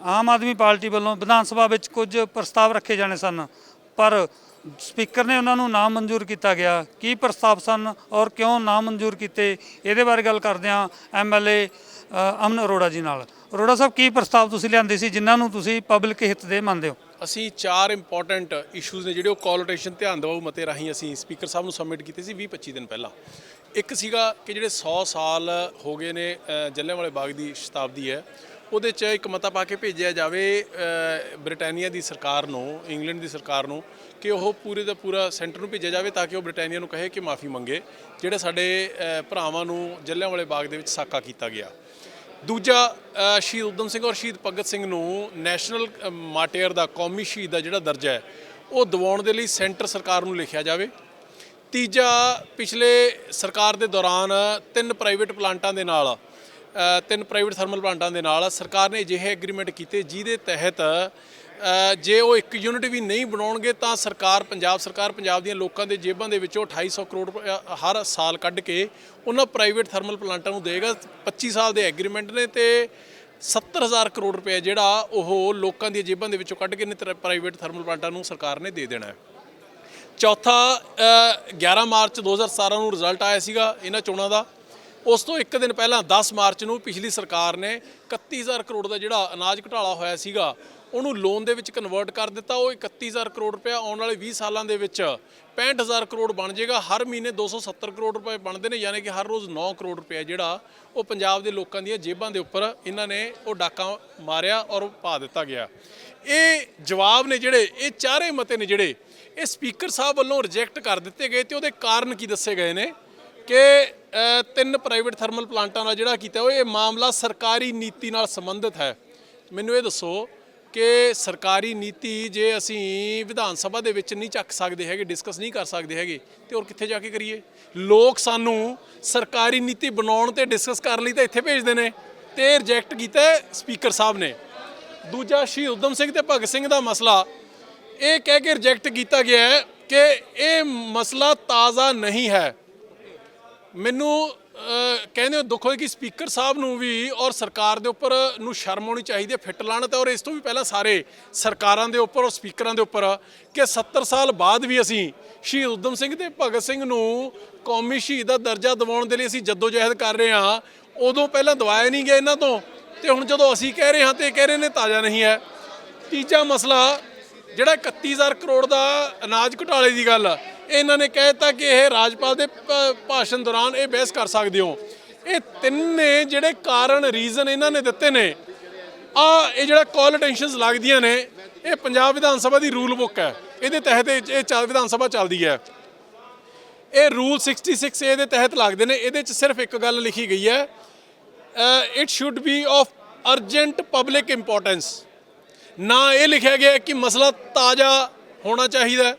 Aam Aadmi party ਵੱਲੋਂ ਵਿਧਾਨ ਸਭਾ ਵਿੱਚ ਕੁਝ ਪ੍ਰਸਤਾਵ ਰੱਖੇ ਜਾਣੇ ਸਨ ਪਰ ਸਪੀਕਰ ਨੇ ਉਹਨਾਂ ਨੂੰ ਨਾ ਮਨਜ਼ੂਰ ਕੀਤਾ ਗਿਆ। ਕੀ ਪ੍ਰਸਤਾਵ ਸਨ ਔਰ ਕਿਉਂ ਨਾ ਮਨਜ਼ੂਰ ਕੀਤੇ? ਇਹਦੇ ਬਾਰੇ ਗੱਲ ਕਰਦੇ ਹਾਂ ਐਮਐਲਏ ਅਮਨ ਅਰੋੜਾ ਜੀ ਨਾਲ। ਅਰੋੜਾ ਸਾਹਿਬ ਕੀ ਪ੍ਰਸਤਾਵ ਤੁਸੀਂ ਲਿਆਂਦੇ ਸੀ ਜਿਨ੍ਹਾਂ ਨੂੰ ਤੁਸੀਂ ਪਬਲਿਕ ਹਿੱਤ ਦੇ ਮੰਨਦੇ ਹੋ? ਅਸੀਂ ਚਾਰ ਇੰਪੋਰਟੈਂਟ ਇਸ਼ੂਜ਼ ਨੇ ਜਿਹੜੇ ਉਹ ਕੋਲੋਟੇਸ਼ਨ ਧਿਆਨ ਦਿਵਾਉ ਮਤੇ ਰਾਹੀਂ ਅਸੀਂ ਸਪੀਕਰ ਸਾਹਿਬ ਨੂੰ ਸਬਮਿਟ ਕੀਤੇ ਸੀ 20-25 ਦਿਨ ਪਹਿਲਾਂ। ਇੱਕ ਸੀਗਾ ਕਿ ਜਿਹੜੇ 100 ਸਾਲ ਹੋ ਗਏ ਨੇ ਅ, ਬਾਗ ਦੀ ਸ਼ਤਾਬਦੀ ਹੈ ਉਹਦੇ 'ਚ ਇੱਕ ਮਤਾ ਪਾ ਕੇ ਭੇਜਿਆ ਜਾਵੇ ਅ, ਬ੍ਰਿਟਾਨੀਆ ਦੀ ਸਰਕਾਰ ਨੂੰ ਇੰਗਲੈਂਡ ਦੀ ਸਰਕਾਰ ਨੂੰ ਕਿ ਉਹ ਪੂਰੇ ਦਾ ਪੂਰਾ ਸੈਂਟਰ ਨੂੰ ਭੇਜਿਆ ਜਾਵੇ ਤਾਂ ਕਿ ਉਹ ਬ੍ਰਿਟਾਨੀਆ ਨੂੰ ਕਹੇ ਕਿ ਮਾਫੀ ਮੰਗੇ ਜਿਹੜੇ ਸਾਡੇ ਭਰਾਵਾਂ ਨੂੰ ਜਲਿਆਂਵਾਲੇ ਬਾਗ ਦੇ ਵਿੱਚ ਸਾਕਾ ਕੀਤਾ ਗਿਆ। ਦੂਜਾ ਸ਼ਹੀਦ ਉਦਮ ਸਿੰਘ ਔਰ ਸ਼ਹੀਦ ਭਗਤ ਸਿੰਘ ਨੂੰ ਨੈਸ਼ਨਲ ਅ, ਮਾਰਟੀਅਰ ਦਾ ਕੌਮੀ ਸ਼ਹੀਦ ਦਾ ਜਿਹੜਾ ਦਰਜਾ ਹੈ ਉਹ ਦਿਵਾਉਣ ਦੇ ਲਈ ਸੈਂਟਰ ਸਰਕਾਰ ਨੂੰ ਲਿਖਿਆ ਜਾਵੇ। ਤੀਜਾ ਪਿਛਲੇ ਸਰਕਾਰ ਦੇ ਦੌਰਾਨ ਤਿੰਨ ਪ੍ਰਾਈਵੇਟ ਪਲਾਂਟਾਂ ਦੇ ਨਾਲ ਤਿੰਨ ਪ੍ਰਾਈਵੇਟ ਥਰਮਲ ਪਲਾਂਟਾਂ ਦੇ ਨਾਲ ਸਰਕਾਰ ਨੇ ਅਜਿਹੇ ਐਗਰੀਮੈਂਟ ਕੀਤੇ ਜਿਹਦੇ ਤਹਿਤ ਜੇ ਉਹ ਇੱਕ ਯੂਨਿਟ ਵੀ ਨਹੀਂ ਬਣਾਉਣਗੇ ਤਾਂ ਸਰਕਾਰ ਪੰਜਾਬ ਸਰਕਾਰ ਪੰਜਾਬ ਦੀਆਂ ਲੋਕਾਂ ਦੇ ਜੇਬਾਂ ਦੇ ਵਿੱਚੋਂ 2800 ਕਰੋੜ ਰੁਪਇਆ ਹਰ ਸਾਲ ਕੱਢ ਕੇ ਉਹਨਾਂ ਪ੍ਰਾਈਵੇਟ ਥਰਮਲ ਪਲਾਂਟਾਂ ਨੂੰ ਦੇਗਾ 25 ਸਾਲ ਦੇ ਐਗਰੀਮੈਂਟ ਨੇ ਤੇ 70000 ਕਰੋੜ ਰੁਪਏ ਜਿਹੜਾ ਉਹ ਲੋਕਾਂ ਦੀਆਂ ਜੇਬਾਂ ਦੇ ਵਿੱਚੋਂ ਕੱਢ ਕੇ ਨੇ ਪ੍ਰਾਈਵੇਟ ਥਰਮਲ ਪਲਾਂਟਾਂ ਨੂੰ ਸਰਕਾਰ ਨੇ ਦੇ ਦੇਣਾ ਹੈ। ਚੌਥਾ ਅ, 11 ਮਾਰਚ 2017 ਨੂੰ ਰਿਜ਼ਲਟ ਆਇਆ ਸੀਗਾ ਇਹਨਾਂ ਚੋਣਾਂ ਦਾ। ਉਸ ਤੋਂ ਇੱਕ ਦਿਨ ਪਹਿਲਾਂ 10 ਮਾਰਚ ਨੂੰ ਪਿਛਲੀ ਸਰਕਾਰ ਨੇ 31000 ਕਰੋੜ ਦਾ ਜਿਹੜਾ ਅਨਾਜ ਘੁਟਾਲਾ ਹੋਇਆ ਸੀਗਾ, ਉਹਨੂੰ ਲੋਨ ਦੇ ਵਿੱਚ ਕਨਵਰਟ ਕਰ ਦਿੱਤਾ। ਉਹ 31000 ਕਰੋੜ ਰੁਪਏ ਆਉਣ ਵਾਲੇ 20 ਸਾਲਾਂ ਦੇ ਵਿੱਚ 65000 ਕਰੋੜ ਬਣ ਜਾਏਗਾ। ਹਰ ਮਹੀਨੇ 270 ਕਰੋੜ ਰੁਪਏ ਬਣਦੇ ਨੇ, ਯਾਨੀ ਕਿ ਹਰ ਰੋਜ਼ 9 ਕਰੋੜ ਰੁਪਏ ਜਿਹੜਾ ਉਹ ਪੰਜਾਬ ਦੇ ਲੋਕਾਂ ਦੀਆਂ ਜੇਬਾਂ ਦੇ ਉੱਪਰ ਇਹਨਾਂ ਨੇ ਉਹ ਡਾਕਾ ਮਾਰਿਆ ਔਰ ਪਾ ਦਿੱਤਾ ਗਿਆ। ਇਹ ਜਵਾਬ ਨੇ ਜਿਹੜੇ, ਇਹ ਚਾਰੇ ਮਤੇ ਨੇ ਜਿਹੜੇ, ਇਹ ਸਪੀਕਰ ਸਾਹਿਬ ਵੱਲੋਂ ਰਿਜੈਕਟ ਕਰ ਦਿੱਤੇ ਗਏ ਤੇ ਉਹਦੇ ਕਾਰਨ ਕੀ ਦੱਸੇ ਗਏ ਨੇ ਕਿ ਤਿੰਨ ਪ੍ਰਾਈਵੇਟ ਥਰਮਲ ਪਲਾਂਟਾਂ ਦਾ ਜਿਹੜਾ ਕੀਤਾ ਉਹ ਇਹ ਮਾਮਲਾ ਸਰਕਾਰੀ ਨੀਤੀ ਨਾਲ ਸੰਬੰਧਿਤ ਹੈ। ਮੈਨੂੰ ਇਹ ਦੱਸੋ ਕਿ ਸਰਕਾਰੀ ਨੀਤੀ ਜੇ ਅਸੀਂ ਵਿਧਾਨ ਸਭਾ ਦੇ ਵਿੱਚ ਨਹੀਂ ਚੱਕ ਸਕਦੇ ਹੈਗੇ ਡਿਸਕਸ ਨਹੀਂ ਕਰ ਸਕਦੇ ਹੈਗੇ, ਤੇ ਹੋਰ ਕਿੱਥੇ ਜਾ ਕੇ ਕਰੀਏ? ਲੋਕ ਸਾਨੂੰ ਸਰਕਾਰੀ ਨੀਤੀ ਬਣਾਉਣ ਤੇ ਡਿਸਕਸ ਕਰਨ ਲਈ ਤਾਂ ਇੱਥੇ ਭੇਜਦੇ ਨੇ ਤੇ ਰਿਜੈਕਟ ਕੀਤਾ ਸਪੀਕਰ ਸਾਹਿਬ ਨੇ। ਦੂਜਾ ਸ਼ਹੀਦ ਉਦਮ ਸਿੰਘ ਤੇ ਭਗਤ ਸਿੰਘ ਦਾ ਮਸਲਾ। ਇਹ ਕਹਿ ਕੇ ਰਿਜੈਕਟ ਕੀਤਾ ਗਿਆ ਹੈ ਕਿ ਇਹ ਮਸਲਾ ਤਾਜ਼ਾ ਨਹੀਂ ਹੈ। ਮੈਨੂੰ ਕਹਿੰਦੇ ਹੋ ਦੁੱਖ ਹੋਇਆ ਕਿ ਸਪੀਕਰ ਸਾਹਿਬ ਨੂੰ ਵੀ ਔਰ ਸਰਕਾਰ ਦੇ ਉੱਪਰ ਨੂੰ ਸ਼ਰਮ ਆਉਣੀ ਚਾਹੀਦੀ ਹੈ, ਫਿੱਟ ਲਾਣਤ ਹੈ ਔਰ ਇਸ ਤੋਂ ਵੀ ਪਹਿਲਾਂ ਸਾਰੇ ਸਰਕਾਰਾਂ ਦੇ ਉੱਪਰ ਔਰ ਸਪੀਕਰਾਂ ਦੇ ਉੱਪਰ ਕਿ 70 ਸਾਲ ਬਾਅਦ ਵੀ ਅਸੀਂ ਸ਼ਹੀਦ ਉਦਮ ਸਿੰਘ ਤੇ ਭਗਤ ਸਿੰਘ ਨੂੰ ਕੌਮੀ ਸ਼ਹੀਦ ਦਾ ਦਰਜਾ ਦਿਵਾਉਣ ਦੇ ਲਈ ਅਸੀਂ ਜਦੋਜਹਿਦ ਕਰ ਰਹੇ ਹਾਂ, ਉਦੋਂ ਪਹਿਲਾਂ ਦਵਾਇਆ ਨਹੀਂ ਗਿਆ ਇਹਨਾਂ ਤੋਂ ਤੇ ਹੁਣ ਜਦੋਂ ਅਸੀਂ ਕਹਿ ਰਹੇ ਹਾਂ ਤੇ ਇਹ ਕਹਿ ਰਹੇ ਨੇ ਤਾਜ਼ਾ ਨਹੀਂ ਹੈ। ਤੀਜਾ ਮਸਲਾ ਜਿਹੜਾ 31000 ਕਰੋੜ ਦਾ ਅਨਾਜ ਘੁਟਾਲੇ ਦੀ ਗੱਲ ਇਹਨਾਂ ਨੇ ਕਹਿਤਾ ਕਿ ਇਹ ਰਾਜਪਾਲ ਦੇ ਭਾਸ਼ਣ ਦੌਰਾਨ ਇਹ ਬਹਿਸ ਕਰ ਸਕਦੇ ਹੋ। ਇਹ ਤਿੰਨੇ ਜਿਹੜੇ ਕਾਰਨ ਰੀਜ਼ਨ ਇਹਨਾਂ ਨੇ ਦਿੱਤੇ ਨੇ, ਆ, ਇਹ ਜਿਹੜਾ ਕਾਲ ਅਟੈਂਸ਼ਨਸ ਲੱਗਦੀਆਂ ਨੇ, ਇਹ ਪੰਜਾਬ ਵਿਧਾਨ ਸਭਾ ਦੀ ਰੂਲ ਬੁੱਕ ਹੈ। ਇਹਦੇ ਤਹਿਤ ਇਹ ਇਹ ਚੱਲ ਵਿਧਾਨ ਸਭਾ ਚੱਲਦੀ ਹੈ। ਇਹ ਰੂਲ 66 ਏ ਦੇ ਤਹਿਤ ਲੱਗਦੇ ਨੇ। ਇਹਦੇ ਚ ਸਿਰਫ ਇੱਕ ਗੱਲ ਲਿਖੀ ਗਈ ਹੈ it should be of urgent public importance ਨਾ ਇਹ ਲਿਖਿਆ ਗਿਆ ਕਿ ਮਸਲਾ ਤਾਜ਼ਾ ਹੋਣਾ ਚਾਹੀਦਾ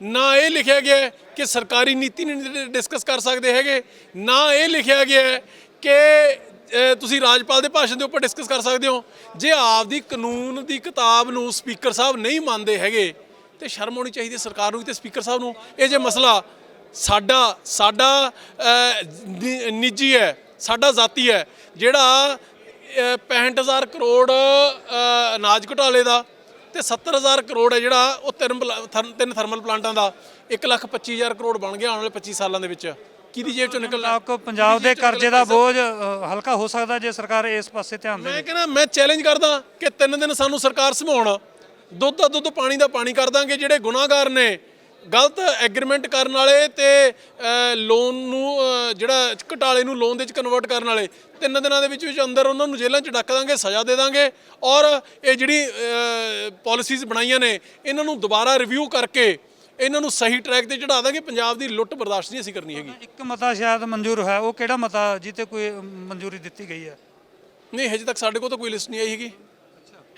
ਨਾ ਇਹ ਲਿਖਿਆ ਗਿਆ ਕਿ ਸਰਕਾਰੀ ਨੀਤੀ ਨਹੀਂ ਡਿਸਕਸ ਕਰ ਸਕਦੇ ਹੈਗੇ। ਨਾ ਇਹ ਲਿਖਿਆ ਗਿਆ ਕਿ ਤੁਸੀਂ ਰਾਜਪਾਲ ਦੇ ਭਾਸ਼ਣ ਦੇ ਉੱਪਰ ਡਿਸਕਸ ਕਰ ਸਕਦੇ ਹੋ। ਜੇ ਆਪਦੀ ਕਾਨੂੰਨ ਦੀ ਕਿਤਾਬ ਨੂੰ ਸਪੀਕਰ ਸਾਹਿਬ ਨਹੀਂ ਮੰਨਦੇ ਹੈਗੇ ਤੇ ਸ਼ਰਮ ਆਉਣੀ ਚਾਹੀਦੀ ਸਰਕਾਰ ਨੂੰ ਵੀ ਤੇ ਸਪੀਕਰ ਸਾਹਿਬ ਨੂੰ। ਇਹ ਜੇ ਮਸਲਾ ਸਾਡਾ ਸਾਡਾ ਅ, ਨਿੱਜੀ ਹੈ ਸਾਡਾ ਜ਼ਾਤੀ ਹੈ ਜਿਹੜਾ ਅ, 65000 ਕਰੋੜ ਅਨਾਜ ਘੁਟਾਲੇ ਦਾ ਤੇ 70000 ਕਰੋੜ ਹੈ ਜਿਹੜਾ ਉਹ ਤਿੰਨ ਤਿੰਨ ਥਰਮਲ ਪਲਾਂਟਾਂ ਦਾ। 125000 ਕਰੋੜ ਬਣ ਗਿਆ ਆਉਣ ਵਾਲੇ 25 ਸਾਲਾਂ ਦੇ ਵਿੱਚ। ਕਿਹਦੀ ਜੇਬ ਚੋਂ ਨਿਕਲਣਾ? ਪੰਜਾਬ ਦੇ ਕਰਜ਼ੇ ਦਾ ਬੋਝ ਹਲਕਾ ਹੋ ਸਕਦਾ ਜੇ ਸਰਕਾਰ ਇਸ ਪਾਸੇ ਧਿਆਨ ਮੈਂ ਦੇਵੇ। ਕਹਿੰਦਾ ਮੈਂ ਚੈਲੰਜ ਕਰਦਾ ਕਿ ਤਿੰਨ ਦਿਨ ਸਾਨੂੰ ਸਰਕਾਰ ਸਮਝਾਉਣ। ਦੁੱਧ ਦਾ ਦੁੱਧ ਪਾਣੀ ਦਾ ਪਾਣੀ ਕਰ ਦਾਂਗੇ ਜਿਹੜੇ ਗੁਨਾਹਗਾਰ ਨੇ। ਗਲਤ ਐਗਰੀਮੈਂਟ ਕਰਨ ਵਾਲੇ ਤੇ ਲੋਨ ਨੂੰ ਜਿਹੜਾ ਘਟਾਲੇ ਨੂੰ ਲੋਨ ਦੇ ਵਿੱਚ ਕਨਵਰਟ ਕਰਨ ਵਾਲੇ ਤਿੰਨ ਦਿਨਾਂ ਦੇ ਵਿੱਚ ਵਿੱਚ ਅੰਦਰ ਉਹਨਾਂ ਨੂੰ ਜੇਲ੍ਹਾਂ 'ਚ ਡੱਕ ਦਾਂਗੇ ਸਜ਼ਾ ਦੇ ਦਾਂਗੇ ਔਰ ਇਹ ਜਿਹੜੀ ਪਾਲਿਸੀਜ਼ ਬਣਾਈਆਂ ਨੇ ਇਹਨਾਂ ਨੂੰ ਦੁਬਾਰਾ ਰਿਵਿਊ ਕਰਕੇ ਇਹਨਾਂ ਨੂੰ ਸਹੀ ਟਰੈਕ ਤੇ ਚੜਾ ਦਾਂਗੇ ਪੰਜਾਬ ਦੀ ਲੁੱਟ ਬਰਦਾਸ਼ਤ ਨਹੀਂ ਅਸੀਂ ਕਰਨੀ ਹੈਗੀ। ਇੱਕ ਮਤਾ ਸ਼ਾਇਦ ਮਨਜ਼ੂਰ ਹੋਇਆ ਉਹ ਕਿਹੜਾ ਮਤਾ ਜਿੱਤੇ ਕੋਈ ਮਨਜ਼ੂਰੀ ਦਿੱਤੀ ਗਈ ਹੈ? ਨਹੀਂ ਹਜੇ ਤੱਕ ਸਾਡੇ ਕੋਲ ਤਾਂ ਕੋਈ ਲਿਸਟ ਨਹੀਂ ਆਈ ਹੈਗੀ।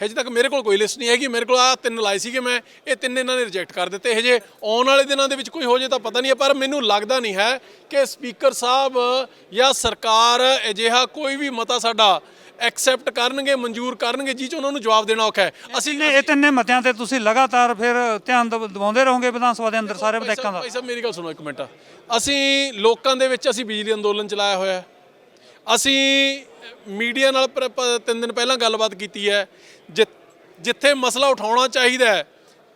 ਹਜੇ ਤੱਕ ਮੇਰੇ ਕੋਲ ਕੋਈ ਲਿਸਟ ਨਹੀਂ ਹੈਗੀ। ਮੇਰੇ ਕੋਲ ਆ ਤਿੰਨ ਲਾਏ ਸੀਗੇ ਮੈਂ। ਇਹ ਤਿੰਨ ਇਹਨਾਂ ਨੇ ਰਿਜੈਕਟ ਕਰ ਦਿੱਤੇ। ਹਜੇ ਆਉਣ ਵਾਲੇ ਦਿਨਾਂ ਦੇ ਵਿੱਚ ਕੋਈ ਹੋ ਜੇ ਤਾਂ ਪਤਾ ਨਹੀਂ ਹੈ ਪਰ ਮੈਨੂੰ ਲੱਗਦਾ ਨਹੀਂ ਹੈ ਕਿ ਸਪੀਕਰ ਸਾਹਿਬ ਜਾਂ ਸਰਕਾਰ ਅਜਿਹਾ ਕੋਈ ਵੀ ਮਤਾ ਸਾਡਾ ਐਕਸੈਪਟ ਕਰਨਗੇ ਮਨਜ਼ੂਰ ਕਰਨਗੇ ਜਿਹ ਚ ਉਹਨਾਂ ਨੂੰ ਜਵਾਬ ਦੇਣਾ ਔਖਾ ਹੈ। ਅਸੀਂ ਇਹ ਤਿੰਨੇ ਮਤਿਆਂ ਤੇ ਤੁਸੀਂ ਲਗਾਤਾਰ ਫਿਰ ਧਿਆਨ ਦਵ- ਦਿਵਾਉਂਦੇ ਰਹੋਗੇ ਵਿਧਾਨ ਸਭਾ ਦੇ ਅੰਦਰ ਸਾਰੇ ਵਿਧਾਇਕਾਂ ਦਾ? ਭਾਈ ਸਾਹਿਬ ਮੇਰੀ ਗੱਲ ਸੁਣੋ ਇੱਕ ਮਿੰਟ। ਅਸੀਂ ਲੋਕਾਂ ਦੇ ਵਿੱਚ ਅਸੀਂ ਬਿਜਲੀ ਅੰਦੋਲਨ ਚਲਾਇਆ ਹੋਇਆ ਹੈ। ਅਸੀਂ ਮੀਡੀਆ ਨਾਲ ਪ- ਤਿੰਨ ਦਿਨ ਪਹਿਲਾਂ ਗੱਲਬਾਤ ਕੀਤੀ ਹੈ ਜਿ- ਜਿੱਥੇ ਮਸਲਾ ਉਠਾਉਣਾ ਚਾਹੀਦਾ ਹੈ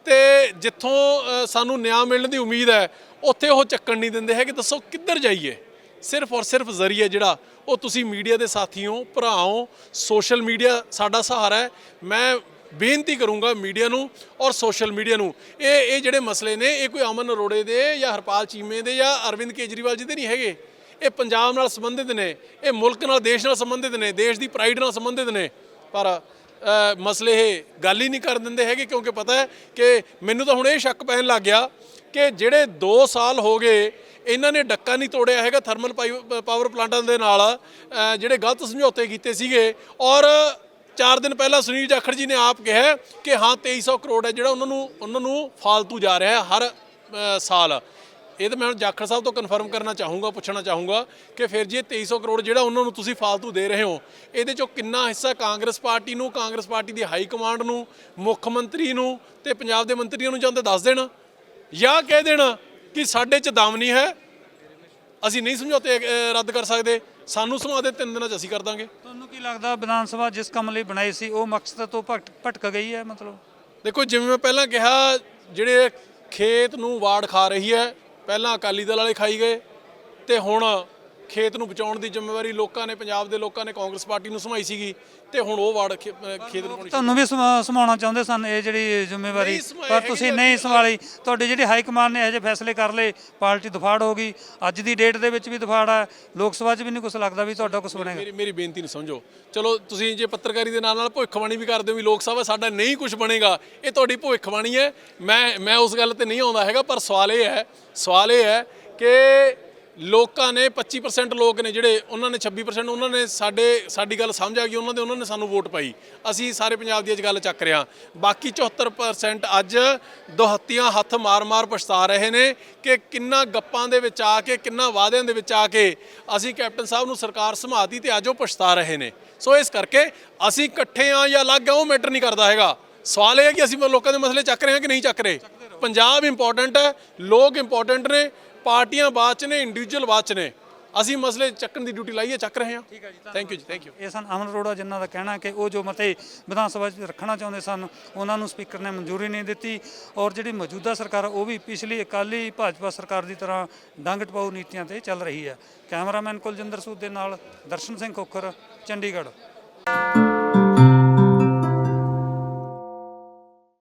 ਤੇ ਜਿੱਥੋਂ ਸਾਨੂੰ ਨਿਆਂ ਮਿਲਣ ਦੀ ਉਮੀਦ ਹੈ, ਉੱਥੇ ਉਹ ਚੱਕਣ ਨਹੀਂ ਦਿੰਦੇ ਹੈਗੇ। ਦੱਸੋ ਕਿੱਧਰ ਜਾਈਏ? ਸਿਰਫ ਔਰ ਸਿਰਫ ਜ਼ਰੀਆ ਜਿਹੜਾ, ਉਹ ਤੁਸੀਂ ਮੀਡੀਆ ਦੇ ਸਾਥੀਓ, ਭਰਾਓ, ਸੋਸ਼ਲ ਮੀਡੀਆ ਸਾਡਾ ਸਹਾਰਾ ਹੈ। ਮੈਂ ਬੇਨਤੀ ਕਰੂੰਗਾ ਮੀਡੀਆ ਨੂੰ ਔਰ ਸੋਸ਼ਲ ਮੀਡੀਆ ਨੂੰ, ਇਹ ਇਹ ਜਿਹੜੇ ਮਸਲੇ ਨੇ, ਇਹ ਕੋਈ ਅਮਨ ਅਰੋੜੇ ਦੇ ਜਾਂ ਹਰਪਾਲ ਚੀਮੇ ਦੇ ਜਾਂ ਅਰਵਿੰਦ ਕੇਜਰੀਵਾਲ ਜੀ ਦੇ ਨਹੀਂ ਹੈਗੇ। ਇਹ ਪੰਜਾਬ ਨਾਲ ਸੰਬੰਧਿਤ ਨੇ, ਇਹ ਮੁਲਕ ਨਾਲ, ਦੇਸ਼ ਨਾਲ ਸੰਬੰਧਿਤ ਨੇ, ਦੇਸ਼ ਦੀ ਪ੍ਰਾਈਡ ਨਾਲ ਸੰਬੰਧਿਤ ਨੇ। ਪਰ ਮਸਲੇ ਇਹ ਗੱਲ ਹੀ ਨਹੀਂ ਕਰ ਦਿੰਦੇ ਹੈਗੇ, ਕਿਉਂਕਿ ਪਤਾ ਹੈ ਕਿ ਮੈਨੂੰ ਤਾਂ ਹੁਣ ਇਹ ਸ਼ੱਕ ਪੈਣ ਲੱਗ ਗਿਆ ਕਿ ਜਿਹੜੇ 2 ਸਾਲ ਹੋ ਗਏ, ਇਹਨਾਂ ਨੇ ਡੱਕਾ ਨਹੀਂ ਤੋੜਿਆ ਹੈਗਾ ਥਰਮਲ ਪਾਵਰ ਪਲਾਂਟਾਂ ਦੇ ਨਾਲ ਜਿਹੜੇ ਗਲਤ ਸਮਝੌਤੇ ਕੀਤੇ ਸੀਗੇ। ਔਰ 4 ਦਿਨ ਪਹਿਲਾਂ ਸੁਨੀਲ ਜਾਖੜ ਜੀ ਨੇ ਆਪ ਕਿਹਾ ਕਿ ਹਾਂ 2300 ਕਰੋੜ ਹੈ ਜਿਹੜਾ ਉਹਨਾਂ ਨੂੰ ਉਹਨਾਂ ਨੂੰ ਫਾਲਤੂ ਜਾ ਰਿਹਾ ਹੈ ਹਰ ਸਾਲ। ਇਹ ਤਾਂ ਮੈਂ ਹੁਣ ਜਾਖੜ ਸਾਹਿਬ ਤੋਂ ਕਨਫਰਮ ਕਰਨਾ ਚਾਹੂੰਗਾ ਪੁੱਛਣਾ ਚਾਹੂੰਗਾ ਕਿ ਫਿਰ ਜੇ 2300 ਕਰੋੜ ਜਿਹੜਾ ਉਹਨਾਂ ਨੂੰ ਤੁਸੀਂ ਫਾਲਤੂ ਦੇ ਰਹੇ ਹੋ ਇਹਦੇ ਚੋਂ ਕਿੰਨਾ ਹਿੱਸਾ ਕਾਂਗਰਸ ਪਾਰਟੀ ਨੂੰ ਕਾਂਗਰਸ ਪਾਰਟੀ ਦੀ ਹਾਈ ਕਮਾਂਡ ਨੂੰ ਮੁੱਖ ਮੰਤਰੀ ਨੂੰ ਤੇ ਪੰਜਾਬ ਦੇ ਮੰਤਰੀਆਂ ਨੂੰ ਜਾਂਦੇ ਦੱਸ ਦੇਣ ਜਾਂ ਕਹਿ ਦੇਣ ਕਿ ਸਾਡੇ 'ਚ ਦਮ ਨਹੀਂ ਹੈ? ਅਸੀਂ ਨਹੀਂ ਸਮਝੌਤੇ ਰੱਦ ਕਰ ਸਕਦੇ। ਸਾਨੂੰ ਸਮਾ ਦੇ ਤਿੰਨ ਦਿਨਾਂ 'ਚ ਅਸੀਂ ਕਰ ਦਾਂਗੇ। ਤੁਹਾਨੂੰ ਕੀ ਲੱਗਦਾ ਵਿਧਾਨ ਸਭਾ ਜਿਸ ਕੰਮ ਲਈ ਬਣਾਈ ਸੀ ਉਹ ਮਕਸਦ ਤੋਂ ਭਟ- ਭਟਕ ਗਈ ਹੈ ਮਤਲਬ? ਦੇਖੋ ਜਿਵੇਂ ਮੈਂ ਪਹਿਲਾਂ ਕਿਹਾ ਜਿਹੜੇ ਖੇਤ ਨੂੰ ਵਾੜ ਖਾ ਰਹੀ ਹੈ ਪਹਿਲਾਂ ਅਕਾਲੀ ਦਲ ਵਾਲੇ ਖਾਈ ਗਏ ਤੇ ਹੁਣ ਖੇਤ ਨੂੰ ਬਚਾਉਣ ਦੀ ਜ਼ਿੰਮੇਵਾਰੀ ਲੋਕਾਂ ਨੇ ਪੰਜਾਬ ਦੇ ਲੋਕਾਂ ਨੇ ਕਾਂਗਰਸ ਪਾਰਟੀ ਨੂੰ ਸਮਾਈ ਸੀਗੀ ਤੇ ਹੁਣ ਉਹ ਖੇ- ਅਹ ਖੇਤ ਨੂੰ ਤੁਹਾਨੂੰ ਵੀ ਸਮਾ- ਸਮਾਉਣਾ ਚਾਹੁੰਦੇ ਸਨ ਇਹ ਜਿਹੜੀ ਜ਼ਿੰਮੇਵਾਰੀ ਨਹੀਂ ਪਰ ਹੈਗੇ ਤੁਸੀਂ ਨਹੀਂ ਸੰਭਾਲੀ ਤੁਹਾਡੀ ਜਿਹੜੀ ਹਾਈ ਕਮਾਂਡ ਨੇ ਇਹੋ ਜਿਹੇ ਫੈਸਲੇ ਕਰ ਲਏ ਪਾਰਟੀ ਦਫਾੜ ਹੋ ਗਈ। ਅੱਜ ਦੀ ਡੇਟ ਦੇ ਵਿੱਚ ਵੀ ਦਫਾੜ ਹੈ ਲੋਕ ਸਭਾ 'ਚ ਵੀ ਨਹੀਂ ਕੁਝ ਲੱਗਦਾ ਵੀ ਤੁਹਾਡਾ ਕੁਝ ਬਣੇਗਾ। ਮੇਰੀ ਮੇਰੀ ਬੇਨਤੀ ਨੂੰ ਸਮਝੋ। ਚਲੋ ਤੁਸੀਂ ਜੇ ਪੱਤਰਕਾਰੀ ਦੇ ਨਾਲ ਨਾਲ ਭਵਿੱਖਬਾਣੀ ਵੀ ਕਰਦੇ ਹੋ ਵੀ ਲੋਕ ਸਭਾ ਸਾਡਾ ਨਹੀਂ ਕੁਝ ਬਣੇਗਾ ਇਹ ਤੁਹਾਡੀ ਭਵਿੱਖਬਾਣੀ ਹੈ। ਮੈਂ ਮੈਂ ਉਸ ਗੱਲ ਤੇ ਨਹੀਂ ਆਉਂਦਾ ਹੈਗਾ ਪਰ ਸਵਾਲ ਇਹ ਹੈ ਸਵਾਲ ਇਹ ਹੈ ਕਿ ਲੋਕਾਂ ਨੇ 25% ਲੋਕ ਨੇ ਜਿਹੜੇ ਉਹਨਾਂ ਨੇ 26% ਉਹਨਾਂ ਨੇ ਸਾਡੇ ਸਾਡੀ ਗੱਲ ਸਮਝ ਆ ਗਈ ਉਹਨਾਂ ਦੇ ਉਹਨਾਂ ਨੇ ਸਾਨੂੰ ਵੋਟ ਪਾਈ। ਅਸੀਂ ਸਾਰੇ ਪੰਜਾਬ ਦੀ ਅੱਜ ਗੱਲ ਚੱਕ ਰਿਆਂ ਬਾਕੀ 74% ਅੱਜ ਦੁਹੱਤੀਆਂ ਹੱਥ ਮਾਰ-ਮਾਰ ਪਛਤਾ ਰਹੇ ਨੇ ਕਿ ਕਿੰਨਾ ਗੱਪਾਂ ਦੇ ਵਿੱਚ ਆ ਕੇ ਕਿੰਨਾ ਵਾਅਦਿਆਂ ਦੇ ਵਿੱਚ ਆ ਕੇ ਅਸੀਂ ਕੈਪਟਨ ਸਾਹਿਬ ਨੂੰ ਸਰਕਾਰ ਸੰਭਾਤੀ ਤੇ ਅੱਜ ਉਹ ਪਛਤਾ ਰਹੇ ਨੇ। ਸੋ ਇਸ ਕਰਕੇ ਅਸੀਂ ਇਕੱਠੇ ਆ ਜਾਂ ਅਲੱਗ ਆ ਉਹ ਮੈਟਰ ਨਹੀਂ ਕਰਦਾ ਹੈਗਾ। ਸਵਾਲ ਇਹ ਹੈ ਕਿ ਅਸੀਂ ਲੋਕਾਂ ਦੇ ਮਸਲੇ ਚੱਕ ਰਹੇ ਹਾਂ ਕਿ ਨਹੀਂ ਚੱਕ ਰਹੇ? ਪੰਜਾਬ ਇੰਪੋਰਟੈਂਟ ਹੈ ਲੋਕ ਇੰਪੋਰਟੈਂਟ ਨੇ ਪਾਰਟੀਆਂ ਬਾਅਦ ਚ ਨੇ ਇੰਡੀਵਿਜੂਅਲ ਬਾਅਦ ਚ ਨੇ। ਅਸੀਂ ਮਸਲੇ ਚੱਕਣ ਦੀ ਡਿਊਟੀ ਲਾਈਏ ਚੱਕ ਰਹੇ ਹਾਂ। ਠੀਕ ਹੈ ਜੀ ਥੈਂਕ ਯੂ ਜੀ ਥੈਂਕ ਯੂ ਇਹ ਸਨ ਅਮਨ ਅਰੋੜਾ ਜਿਨ੍ਹਾਂ ਦਾ ਕਹਿਣਾ ਕਿ ਉਹ ਜੋ ਮਤੇ ਵਿਧਾਨ ਸਭਾ 'ਚ ਰੱਖਣਾ ਚਾਹੁੰਦੇ ਸਨ ਉਹਨਾਂ ਨੂੰ ਸਪੀਕਰ ਨੇ ਮਨਜ਼ੂਰੀ ਨਹੀਂ ਦਿੱਤੀ। ਔਰ ਜਿਹੜੀ ਮੌਜੂਦਾ ਸਰਕਾਰ ਉਹ ਵੀ ਪਿਛਲੀ ਅਕਾਲੀ ਭਾਜਪਾ ਸਰਕਾਰ ਦੀ ਤਰ੍ਹਾਂ ਡੰਗ ਟਪਾਊ ਨੀਤੀਆਂ ਤੇ ਚੱਲ ਰਹੀ ਹੈ। ਕੈਮਰਾਮੈਨ ਕੁਲਜਿੰਦਰ ਸੂਦ ਦੇ ਨਾਲ ਦਰਸ਼ਨ ਸਿੰਘ ਖੋਖਰ ਚੰਡੀਗੜ੍ਹ।